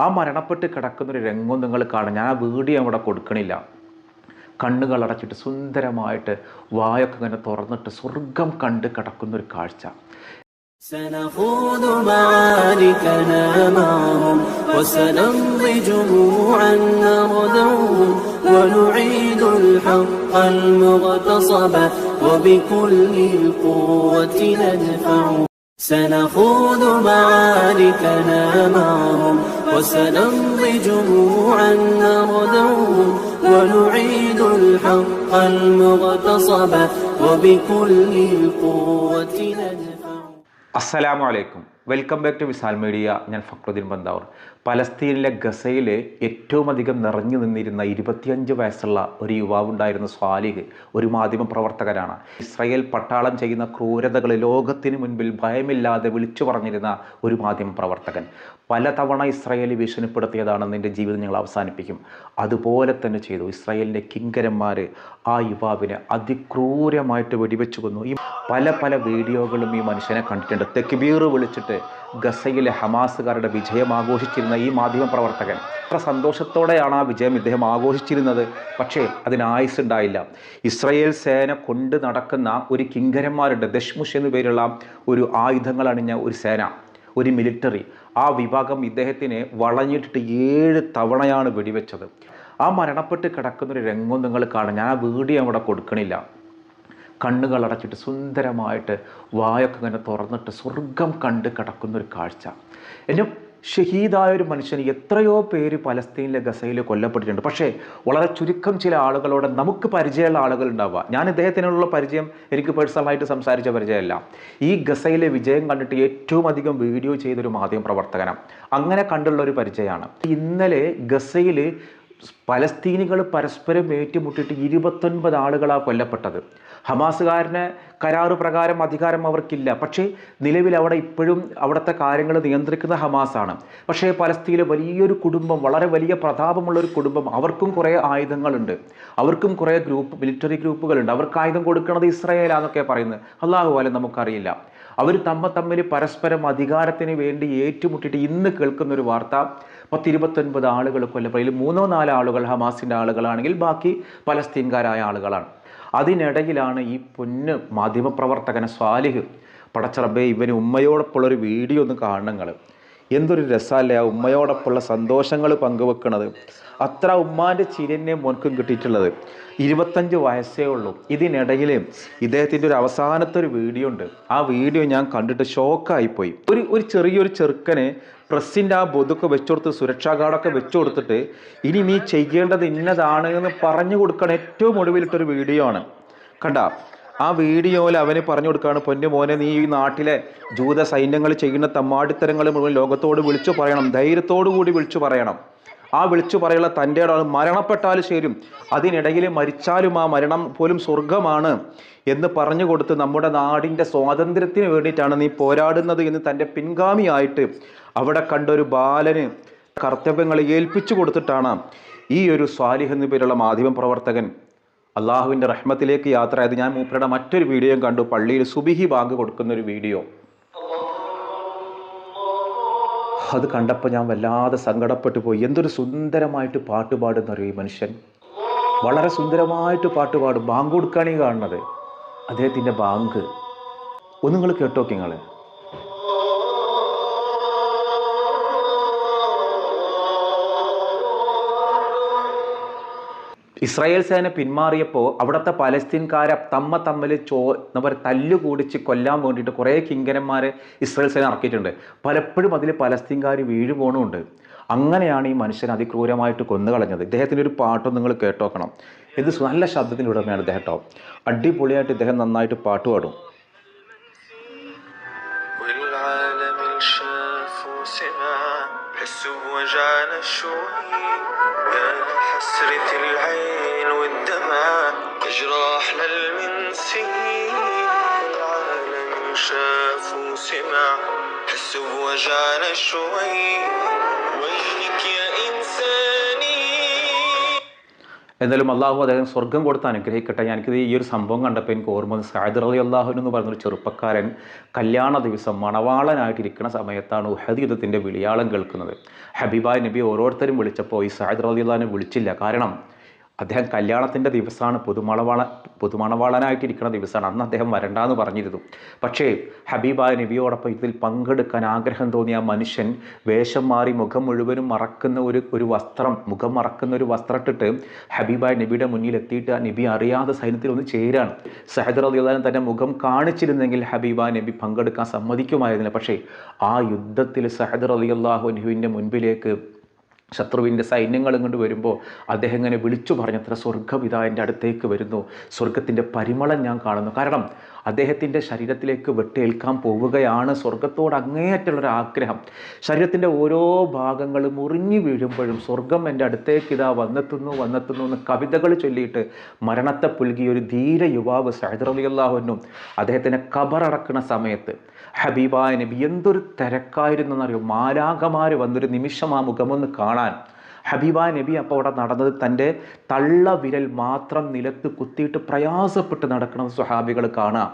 ആ മരണപ്പെട്ട് കിടക്കുന്നൊരു രംഗം നിങ്ങൾ കാണും ഞാൻ ആ വീഡിയോ അവിടെ കൊടുക്കണില്ല കണ്ണുകൾ അടച്ചിട്ട് സുന്ദരമായിട്ട് വായൊക്കെ ഇങ്ങനെ തുറന്നിട്ട് സ്വർഗം കണ്ട് കിടക്കുന്നൊരു കാഴ്ച سنخوض معاركنا معهم وسنمضي جموعا نغدوهم ونعيد الحق المغتصب وبكل القوة ندفع سنخوض معاركنا معهم وسنمضي جموعا نردوه ونعيد الحق المغتصب وبكل القوة ندفع السلام عليكم. Welcome back to Wisal media ഞാൻ ഫക്രുദ്ദീൻ ബന്ദാവർ. പലസ്തീനിലെ ഗസയിൽ ഏറ്റവും അധികം നിറഞ്ഞു നിന്നിരുന്ന ഇരുപത്തിയഞ്ച് വയസ്സുള്ള ഒരു യുവാവുണ്ടായിരുന്ന സ്വാലിഹ് ഒരു മാധ്യമ പ്രവർത്തകനാണ്. ഇസ്രായേൽ പട്ടാളം ചെയ്യുന്ന ക്രൂരതകൾ ലോകത്തിന് മുൻപിൽ ഭയമില്ലാതെ വിളിച്ചു പറഞ്ഞിരുന്ന ഒരു മാധ്യമ പ്രവർത്തകൻ. പലതവണ ഇസ്രായേൽ ഭീഷണിപ്പെടുത്തിയതാണ് നിന്റെ ജീവിതം ഞങ്ങൾ അവസാനിപ്പിക്കും. അതുപോലെ തന്നെ ചെയ്തു. ഇസ്രായേലിന്റെ കിങ്കരന്മാർ ആ യുവാവിനെ അതിക്രൂരമായിട്ട് വെടിവെച്ചു കൊന്നു. ഈ പല പല വീഡിയോകളും ഈ മനുഷ്യനെ കണ്ടിട്ടുണ്ട്. തെക്കുബീർ വിളിച്ചിട്ട് ഗസയിലെ ഹമാസുകാരുടെ വിജയം ആഘോഷിച്ചിരുന്ന ഈ മാധ്യമപ്രവർത്തകൻ അത്ര സന്തോഷത്തോടെയാണ് ആ വിജയം ഇദ്ദേഹം ആഘോഷിച്ചിരുന്നത്. പക്ഷേ അതിന് ആയുസ് ഉണ്ടായില്ല. ഇസ്രയേൽ സേന കൊണ്ട് നടക്കുന്ന ഒരു കിങ്കരന്മാരുടെ ദഷ്മുഷ് എന്നു പേരുള്ള ഒരു ആയുധങ്ങൾ അണിഞ്ഞ ഒരു സേന ഒരു മിലിറ്ററി ആ വിഭാഗം ഇദ്ദേഹത്തിനെ വളഞ്ഞിട്ടിട്ട് ഏഴ് തവണയാണ് വെടിവെച്ചത്. ആ മരണപ്പെട്ട് കിടക്കുന്നൊരു രംഗം നിങ്ങൾ കാണും. ഞാൻ ആ വീഡിയോ അവിടെ കൊടുക്കണില്ല. കണ്ണുകൾ അടച്ചിട്ട് സുന്ദരമായിട്ട് വായൊക്കെ ഇങ്ങനെ തുറന്നിട്ട് സ്വർഗം കണ്ട് കിടക്കുന്നൊരു കാഴ്ച. എന്നെ ഷഹീദായ ഒരു മനുഷ്യന് എത്രയോ പേര് പലസ്തീനിലെ ഗസയിൽ കൊല്ലപ്പെട്ടിട്ടുണ്ട്. പക്ഷേ വളരെ ചുരുക്കം ചില ആളുകളോട് നമുക്ക് പരിചയമുള്ള ആളുകൾ ഉണ്ടാവുക. ഞാൻ ഇദ്ദേഹത്തിനുള്ള പരിചയം എനിക്ക് പേഴ്സണലായിട്ട് സംസാരിച്ച പരിചയമല്ല. ഈ ഗസയിലെ വിജയം കണ്ടിട്ട് ഏറ്റവും അധികം വീഡിയോ ചെയ്തൊരു മാധ്യമ പ്രവർത്തകനാണ്. അങ്ങനെ കണ്ടുള്ള ഒരു പരിചയമാണ്. ഇന്നലെ ഗസയിൽ പലസ്തീനികൾ പരസ്പരം ഏറ്റുമുട്ടിയിട്ട് ഇരുപത്തൊൻപത് ആളുകളാണ് കൊല്ലപ്പെട്ടത്. ഹമാസുകാരന് കരാറ് പ്രകാരം അധികാരം അവർക്കില്ല. പക്ഷേ നിലവിൽ അവിടെ ഇപ്പോഴും അവിടുത്തെ കാര്യങ്ങൾ നിയന്ത്രിക്കുന്ന ഹമാസാണ്. പക്ഷേ പലസ്തീനിലെ വലിയൊരു കുടുംബം വളരെ വലിയ പ്രതാപമുള്ള ഒരു കുടുംബം അവർക്കും കുറേ ആയുധങ്ങളുണ്ട്. അവർക്കും കുറേ ഗ്രൂപ്പ് മിലിറ്ററി ഗ്രൂപ്പുകളുണ്ട്. അവർക്ക് ആയുധം കൊടുക്കുന്നത് ഇസ്രായേലാന്നൊക്കെ പറയുന്നത്. അള്ളാഹു പോലെ നമുക്കറിയില്ല. അവർ തമ്മ തമ്മിൽ പരസ്പരം അധികാരത്തിന് വേണ്ടി ഏറ്റുമുട്ടിയിട്ട് ഇന്ന് കേൾക്കുന്ന ഒരു വാർത്ത. പത്തിരുപത്തൊൻപത് ആളുകൾ കൊല്ലപ്പെടും മൂന്നോ നാലോ ആളുകൾ ഹമാസിന്റെ ആളുകളാണെങ്കിൽ ബാക്കി പലസ്തീൻകാരായ ആളുകളാണ്. അതിനിടയിലാണ് ഈ പൊന്ന് മാധ്യമപ്രവർത്തകനെ സ്വാലിഹ് പടച്ചറബെ ഇവന് ഉമ്മയോടൊപ്പമുള്ള ഒരു വീഡിയോ ഒന്ന് കാണണങ്ങൾ എന്തൊരു രസമല്ലേ ആ ഉമ്മയോടൊപ്പമുള്ള സന്തോഷങ്ങൾ പങ്കുവെക്കുന്നത് അത്ര ഉമ്മാന്റെ ചിരിനെ മോൻക്കും കിട്ടിയിട്ടുള്ളത്. ഇരുപത്തഞ്ച് വയസ്സേ ഉള്ളൂ. ഇതിനിടയിൽ ഇദ്ദേഹത്തിന്റെ ഒരു അവസാനത്തെ ഒരു വീഡിയോ ഉണ്ട്. ആ വീഡിയോ ഞാൻ കണ്ടിട്ട് ഷോക്കായിപ്പോയി. ഒരു ഒരു ചെറിയൊരു ചെറുക്കനെ പ്രസ്സിന്റെ ആ ബൊതുക്കെ വെച്ചുകൊടുത്ത് സുരക്ഷാ ഗാർഡൊക്കെ വെച്ചു കൊടുത്തിട്ട് ഇനി നീ ചെയ്യേണ്ടത് ഇന്നതാണ് എന്ന് പറഞ്ഞു കൊടുക്കണ ഏറ്റവും ഒടുവിലിട്ടൊരു വീഡിയോ ആണ് കണ്ട? ആ വീഡിയോയിൽ അവന് പറഞ്ഞു കൊടുക്കുകയാണ് പൊന്നു മോനെ നീ ഈ നാട്ടിലെ ജൂത സൈന്യങ്ങൾ ചെയ്യുന്ന തമ്മാടിത്തരങ്ങൾ മുഴുവൻ ലോകത്തോട് വിളിച്ചു പറയണം ധൈര്യത്തോടു കൂടി വിളിച്ചു പറയണം. ആ വിളിച്ചു പറയുള്ള തന്റെ മരണപ്പെട്ടാലും ശരിയും അതിനിടയിൽ മരിച്ചാലും ആ മരണം പോലും സ്വർഗമാണ് എന്ന് പറഞ്ഞു കൊടുത്ത് നമ്മുടെ നാടിന്റെ സ്വാതന്ത്ര്യത്തിന് വേണ്ടിയിട്ടാണ് നീ പോരാടുന്നത് എന്ന് തന്റെ പിൻഗാമിയായിട്ട് അവിടെ കണ്ട ഒരു ബാലന് കർത്തവ്യങ്ങൾ ഏൽപ്പിച്ചു കൊടുത്തിട്ടാണ് ഈ ഒരു സ്വാലിഹ് എന്നു പേരുള്ള മാധ്യമ പ്രവർത്തകൻ അള്ളാഹുവിന്റെ റഹ്മത്തിലേക്ക് യാത്ര ആയത് ഞാൻ മൂപ്പരുടെ മറ്റൊരു വീഡിയോയും കണ്ടു. പള്ളിയിൽ സുബിഹി ബാങ്ക് കൊടുക്കുന്ന ഒരു വീഡിയോ. അത് കണ്ടപ്പോൾ ഞാൻ വല്ലാതെ സങ്കടപ്പെട്ടു പോയി. എന്തൊരു സുന്ദരമായിട്ട് പാട്ട് പാടുന്നറിയോ ഈ മനുഷ്യൻ. വളരെ സുന്ദരമായിട്ട് പാട്ട് പാടും. ബാങ്ക് കൊടുക്കുകയാണ് ഈ കാണുന്നത്. അദ്ദേഹത്തിന്റെ ബാങ്ക്. ഒന്ന് നിങ്ങൾ കേട്ടോക്കെ ഇസ്രായേൽ സേന പിന്മാറിയപ്പോൾ അവിടുത്തെ പലസ്തീൻകാരെ തമ്മ തമ്മിൽ ചോ എന്താ പറയുക തല്ലുകൂടിച്ച് കൊല്ലാൻ വേണ്ടിയിട്ട് കുറേ കിങ്കരന്മാരെ ഇസ്രായേൽ സേന ഇറക്കിയിട്ടുണ്ട് പലപ്പോഴും അതിൽ പലസ്തീൻകാർ വീഴു പോകണമുണ്ട് അങ്ങനെയാണ് ഈ മനുഷ്യൻ അതിക്രൂരമായിട്ട് കൊന്നുകളഞ്ഞത് ഇദ്ദേഹത്തിൻ്റെ ഒരു പാട്ടും നിങ്ങൾ കേട്ടോക്കണം ഇത് നല്ല ശബ്ദത്തിനുടമയാണ് ഇദ്ദേഹം കേട്ടോ അടിപൊളിയായിട്ട് ഇദ്ദേഹം നന്നായിട്ട് പാട്ട് പാടും والعالم شاف وسمع حسوا بوجعنا شوي شاف وسمع حسوا بوجعنا شوي وينك يا إنساني എന്തായാലും അള്ളാഹു അദ്ദേഹം സ്വർഗം കൊടുത്ത് അനുഗ്രഹിക്കട്ടെ എനിക്കിത് ഈ ഒരു സംഭവം കണ്ടപ്പോൾ എനിക്ക് ഓർമ്മ വന്നു സായദ് അലി അള്ളാഹുൻ എന്ന് പറഞ്ഞൊരു ചെറുപ്പക്കാരൻ കല്യാണ ദിവസം മണവാളനായിട്ടിരിക്കുന്ന സമയത്താണ് ഉഹദ് യുദ്ധത്തിൻ്റെ വിളിയാളം കേൾക്കുന്നത് ഹബീബായ് നബി ഓരോരുത്തരും വിളിച്ചപ്പോൾ ഈ സായദ് അലി അള്ളഹാനെ വിളിച്ചില്ല കാരണം അദ്ദേഹം കല്യാണത്തിന്റെ ദിവസമാണ് പുതുമണവാള പുതുമണവാളനായിട്ടിരിക്കുന്ന ദിവസമാണ്. അന്ന് അദ്ദേഹം വരണ്ടാന്ന് പറഞ്ഞിരുന്നു. പക്ഷേ ഹബീബായ നബിയോടൊപ്പം ഇതിൽ പങ്കെടുക്കാൻ ആഗ്രഹം തോന്നിയ ആ മനുഷ്യൻ വേഷം മാറി മുഖം മുഴുവനും മറക്കുന്ന ഒരു ഒരു വസ്ത്രം മുഖം മറക്കുന്ന ഒരു വസ്ത്രം ഇട്ടിട്ട് ഹബീബായ നബിയുടെ മുന്നിൽ എത്തിയിട്ട് ആ നബി അറിയാതെ സൈന്യത്തിൽ ഒന്ന് ചേരാണ്. സഹദർ അലിയുള്ളാൻ തന്റെ മുഖം കാണിച്ചിരുന്നെങ്കിൽ ഹബീബ നബി പങ്കെടുക്കാൻ സമ്മതിക്കുമായിരുന്നില്ല. പക്ഷേ ആ യുദ്ധത്തിൽ സഹദർ അലി അള്ളാഹുനുവിന്റെ മുൻപിലേക്ക് ശത്രുവിന്റെ സൈന്യങ്ങൾ ഇങ്ങോട്ട് വരുമ്പോൾ അദ്ദേഹം ഇങ്ങനെ വിളിച്ചു പറഞ്ഞത്ര എന്റെ അടുത്തേക്ക് വരുന്നു. സ്വർഗത്തിന്റെ പരിമളം ഞാൻ കാണുന്നു. കാരണം അദ്ദേഹത്തിന്റെ ശരീരത്തിലേക്ക് വെട്ടേൽക്കാൻ പോവുകയാണ് സ്വർഗത്തോട് അങ്ങേയറ്റുള്ളൊരു ആഗ്രഹം. ശരീരത്തിന്റെ ഓരോ ഭാഗങ്ങളും മുറിഞ്ഞു വീഴുമ്പോഴും സ്വർഗം എന്റെ അടുത്തേക്ക് ഇതാ വന്നെത്തുന്നു വന്നെത്തുന്നു എന്ന് കവിതകൾ ചൊല്ലിയിട്ട് മരണത്തെ പുൽകിയ ഒരു ധീര യുവാവ് സഹദർ അലി അള്ളാഹുനും അദ്ദേഹത്തിനെ കബറടക്കുന്ന സമയത്ത് ഹബീബായ നബി എന്തൊരു തിരക്കായിരുന്നു എന്നറിയോ മാലാകമാർ വന്നൊരു നിമിഷം ആ മുഖമൊന്ന് കാണാൻ. ഹബീബായ നബി അപ്പോൾ അവിടെ നടന്നത് തന്റെ തള്ള വിരൽ മാത്രം നിലത്ത് കുത്തിയിട്ട് പ്രയാസപ്പെട്ട് നടക്കുന്നത് സ്വഹാബികൾ കാണാം.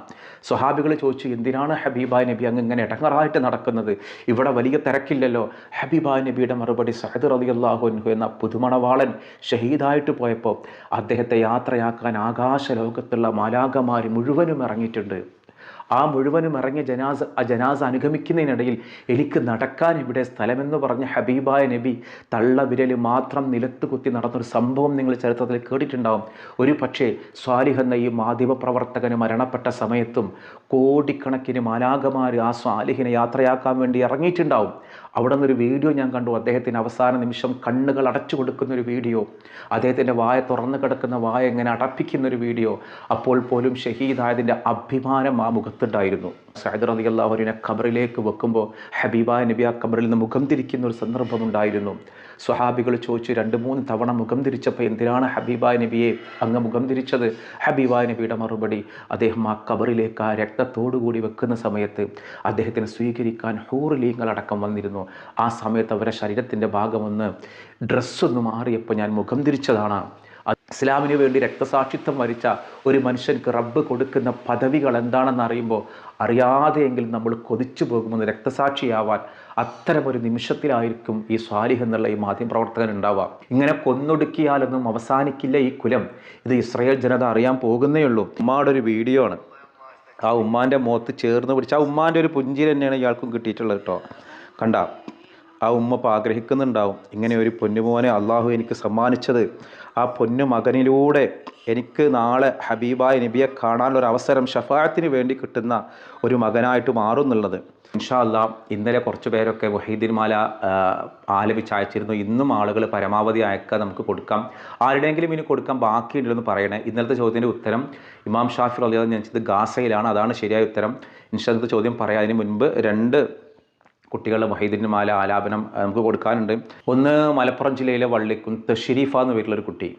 സ്വഹാബികൾ ചോദിച്ചു എന്തിനാണ് ഹബീബായ നബി അങ്ങ് ഇങ്ങനെ ഇടങ്ങറായിട്ട് നടക്കുന്നത്? ഇവിടെ വലിയ തിരക്കില്ലല്ലോ. ഹബീബായ നബിയുടെ മറുപടി സഹദ് അലി അള്ളാഹുൻഹു എന്ന പുതുമണവാളൻ ഷഹീദായിട്ട് പോയപ്പോൾ അദ്ദേഹത്തെ യാത്രയാക്കാൻ ആകാശ ലോകത്തുള്ള മാലാകമാർ മുഴുവനും ഇറങ്ങിയിട്ടുണ്ട്. ആ മുഴുവനും ഇറങ്ങിയ ജനാസ് ആ ജനാസ് അനുഗമിക്കുന്നതിനിടയിൽ എനിക്ക് നടക്കാൻ ഇവിടെ സ്ഥലമെന്ന് പറഞ്ഞ ഹബീബായ നബി തള്ള വിരൽ മാത്രം നിലത്ത് കുത്തി നടന്നൊരു സംഭവം നിങ്ങൾ ചരിത്രത്തിൽ കേട്ടിട്ടുണ്ടാവും. ഒരു പക്ഷേ സ്വാലിഹ് എന്ന ഈ മാധ്യമ പ്രവർത്തകന് മരണപ്പെട്ട സമയത്തും കോടിക്കണക്കിന് മാലാകമാർ ആ സ്വാലിഹിനെ യാത്രയാക്കാൻ വേണ്ടി ഇറങ്ങിയിട്ടുണ്ടാവും. അവിടെ നിന്നൊരു വീഡിയോ ഞാൻ കണ്ടു. അദ്ദേഹത്തിന് അവസാന നിമിഷം കണ്ണുകൾ അടച്ചു കൊടുക്കുന്ന ഒരു വീഡിയോ. അദ്ദേഹത്തിന്റെ വായ തുറന്നു കിടക്കുന്ന വായ എങ്ങനെ അടപ്പിക്കുന്ന ഒരു വീഡിയോ. അപ്പോൾ പോലും ഷഹീദായതിന്റെ അഭിമാനം ആ മുഖത്തുണ്ടായിരുന്നു സഹദർ അലി അള്ളാഹുവിനെ ഖബറിലേക്ക് വെക്കുമ്പോൾ ഹബീബായ നബി ആ ഖബറിൽ നിന്ന് മുഖം തിരിക്കുന്ന ഒരു സന്ദർഭമുണ്ടായിരുന്നു സ്വഹാബികൾ ചോദിച്ചു രണ്ട് മൂന്ന് തവണ മുഖം തിരിച്ചപ്പോൾ എന്തിനാണ് ഹബീബായ നബിയെ അങ്ങ് മുഖം തിരിച്ചത്? ഹബീബായ നബിയുടെ മറുപടി അദ്ദേഹം ആ ഖബറിലേക്ക് ആ രക്തത്തോടുകൂടി വെക്കുന്ന സമയത്ത് അദ്ദേഹത്തിന് സ്വീകരിക്കാൻ ഹൂറിലീങ്ങളടക്കം വന്നിരുന്നു. ആ സമയത്ത് അവരുടെ ശരീരത്തിന്റെ ഭാഗമൊന്ന് ഡ്രസ്സൊന്ന് മാറിയപ്പോൾ ഞാൻ മുഖം തിരിച്ചതാണ്. ഇസ്ലാമിന് വേണ്ടി രക്തസാക്ഷിത്വം വരിച്ച ഒരു മനുഷ്യൻക്ക് റബ്ബ് കൊടുക്കുന്ന പദവികൾ എന്താണെന്ന് അറിയുമ്പോൾ അറിയാതെയെങ്കിലും നമ്മൾ കൊതിച്ചു പോകുമെന്ന് രക്തസാക്ഷിയാവാൻ അത്തരമൊരു നിമിഷത്തിലായിരിക്കും ഈ സ്വാലിഹ് എന്നുള്ള ഈ മാധ്യമപ്രവർത്തകൻ ഉണ്ടാവുക. ഇങ്ങനെ കൊന്നൊടുക്കിയാലൊന്നും അവസാനിക്കില്ല ഈ കുലം. ഇത് ഇസ്രയേൽ ജനത അറിയാൻ പോകുന്നേ ഉള്ളൂ. ഉമ്മാടെ ഒരു വീഡിയോ ആണ്. ആ ഉമ്മാന്റെ മുഖത്ത് ചേർന്ന് പിടിച്ച് ആ ഉമ്മാന്റെ ഒരു പുഞ്ചിരി തന്നെയാണ് ഇയാൾക്കും കിട്ടിയിട്ടുള്ളത് കേട്ടോ. കണ്ട? ആ ഉമ്മ ഇപ്പോൾ ആഗ്രഹിക്കുന്നുണ്ടാവും. ഇങ്ങനെ ഒരു പൊന്നുമോനെ അള്ളാഹു എനിക്ക് സമ്മാനിച്ചത്. ആ പൊന്നു മകനിലൂടെ എനിക്ക് നാളെ ഹബീബായ നബിയെ കാണാനുള്ള അവസരം ഷഫായത്തിന് വേണ്ടി കിട്ടുന്ന ഒരു മകനായിട്ട് മാറുന്നുള്ളത്. ഇൻഷാ അല്ലാ ഇന്നലെ കുറച്ച് പേരൊക്കെ വഹീദിൻ മാല ആലപിച്ച് അയച്ചിരുന്നു ഇന്നും ആളുകൾ പരമാവധി അയക്കാൻ നമുക്ക് കൊടുക്കാം. ആരുടെയെങ്കിലും ഇനി കൊടുക്കാൻ ബാക്കിയുണ്ടെന്ന് പറയണേ. ഇന്നലത്തെ ചോദ്യത്തിന്റെ ഉത്തരം ഇമാം ഷാഫി അലിയാദ് ഞാൻ ചെയ്ത് ഗാസയിലാണ്. അതാണ് ശരിയായ ഉത്തരം. ഇൻഷാ ചോദ്യം പറയാം. അതിന് മുൻപ് രണ്ട് കുട്ടികളുടെ മഹീദിന്മാല ആലാപനം നമുക്ക് കൊടുക്കാനുണ്ട്. ഒന്ന് മലപ്പുറം ജില്ലയിലെ വള്ളിക്കും തഷരീഫ എന്ന് പേരിലൊരു കുട്ടി.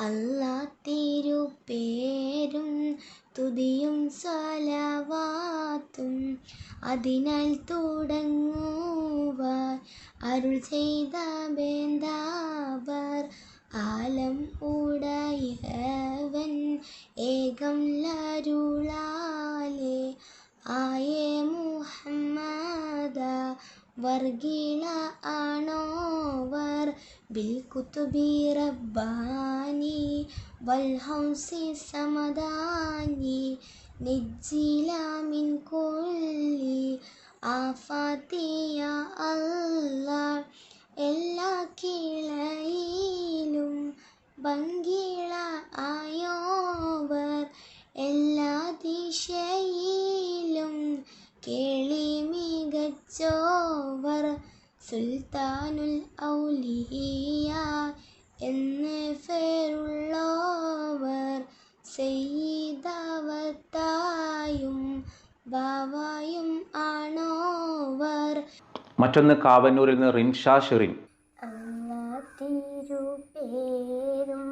അല്ലാ തിരുപേരും സ്തുതിയും സ്വലവാത്തും അതിനാൽ തുടങ്ങുവാൻ അരുൾ ചെയ്ത ബേന്ദാവർ ആലം ഉടയവൻ ഏകം ലരുളാലേ. ആയേ മുഹമ്മദ വർഗീള ആണോവർ. ബിൽ കുത്തുബി വൽ ഹൗസി സമദാനി മിൻ കുല്ലി ആഫാത്തിയ അല്ല എല്ലാ കിളയിലും ഭംഗിള ആയോവർ എല്ലാ ദിശയിലും കേളി മികച്ചോവർ സുൽത്താനുൽ ഔലിയ എന്ന് സെയ്തവത്തായും ബാവായും ആണോവർ മറ്റൊന്ന് കാവന്നൂരിൽ നിന്ന് റിൻഷാ ഷെറിൻ. തിരുപേരും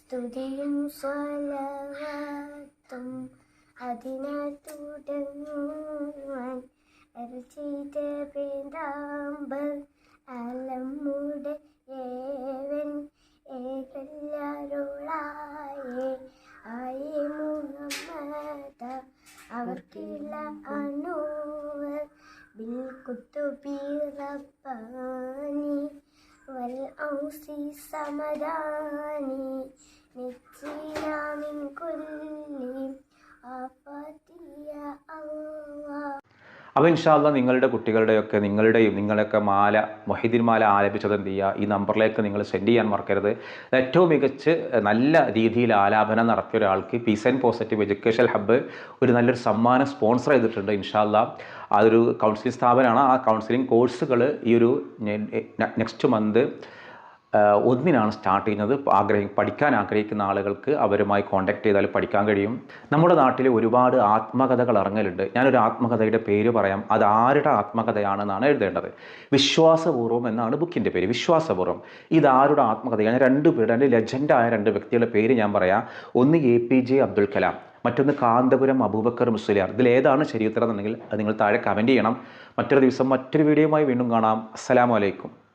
സ്തുതിയും സ്വലവത്തും അതിനാൽ തുടങ്ങുവാൻ അരചെയ്ത പേന്താമ്പർ അലമുടെ ഏവൻ ഏകല്ലാരുളായേ. ആയേ മുഹമ്മദ അവർക്കില്ല അണുവർ ബിൽ കുത്തുബി റബ്ബാനി വൽ ഔസി സമദാനി നജ്ജിനാ കൊല്ലി ആഫാത്തിയ അല്ലാഹ് അപ്പോൾ ഇൻഷാല്ല നിങ്ങളുടെ കുട്ടികളുടെയൊക്കെ നിങ്ങളുടെയും നിങ്ങളൊക്കെ മാല മൊഹിദ്ദീൻ മാല ആലപിച്ചത് എന്ത് ചെയ്യുക? ഈ നമ്പറിലേക്ക് നിങ്ങൾ സെൻഡ് ചെയ്യാൻ മറക്കരുത്. ഏറ്റവും മികച്ച് നല്ല രീതിയിൽ ആലാപനം നടത്തിയ ഒരാൾക്ക് peace and positive education hub ഒരു നല്ലൊരു സമ്മാനം സ്പോൺസർ ചെയ്തിട്ടുണ്ട് ഇൻഷാല്ല അതൊരു കൗൺസിലിംഗ് സ്ഥാപനമാണ്. ആ കൗൺസിലിംഗ് കോഴ്സുകൾ ഈ ഒരു നെക്സ്റ്റ് മന്ത് ഒന്നിനാണ് സ്റ്റാർട്ട് ചെയ്യുന്നത്. ആഗ്രഹി പഠിക്കാൻ ആഗ്രഹിക്കുന്ന ആളുകൾക്ക് അവരുമായി കോൺടാക്ട് ചെയ്താൽ പഠിക്കാൻ കഴിയും. നമ്മുടെ നാട്ടിൽ ഒരുപാട് ആത്മകഥകൾ ഇറങ്ങലുണ്ട് ഞാനൊരു ആത്മകഥയുടെ പേര് പറയാം. അത് ആരുടെ ആത്മകഥയാണെന്നാണ് എഴുതേണ്ടത്. വിശ്വാസപൂർവം എന്നാണ് ബുക്കിന്റെ പേര്. വിശ്വാസപൂർവം. ഇത് ആരുടെ ആത്മകഥയാണ്? രണ്ട് പേര് രണ്ട് ലെജൻഡായ രണ്ട് വ്യക്തികളുടെ പേര് ഞാൻ പറയാം. ഒന്ന് A P J Abdul Kalam. മറ്റൊന്ന് കാന്തപുരം അബൂബക്കർ മുസ്ലിയാർ. ഇതിൽ ഏതാണ് ശരിയുത്തരം എന്നുണ്ടെങ്കിൽ അത് നിങ്ങൾ താഴെ കമന്റ് ചെയ്യണം. മറ്റൊരു ദിവസം മറ്റൊരു വീഡിയോയുമായി വീണ്ടും കാണാം. അസ്സലാമു അലൈക്കും.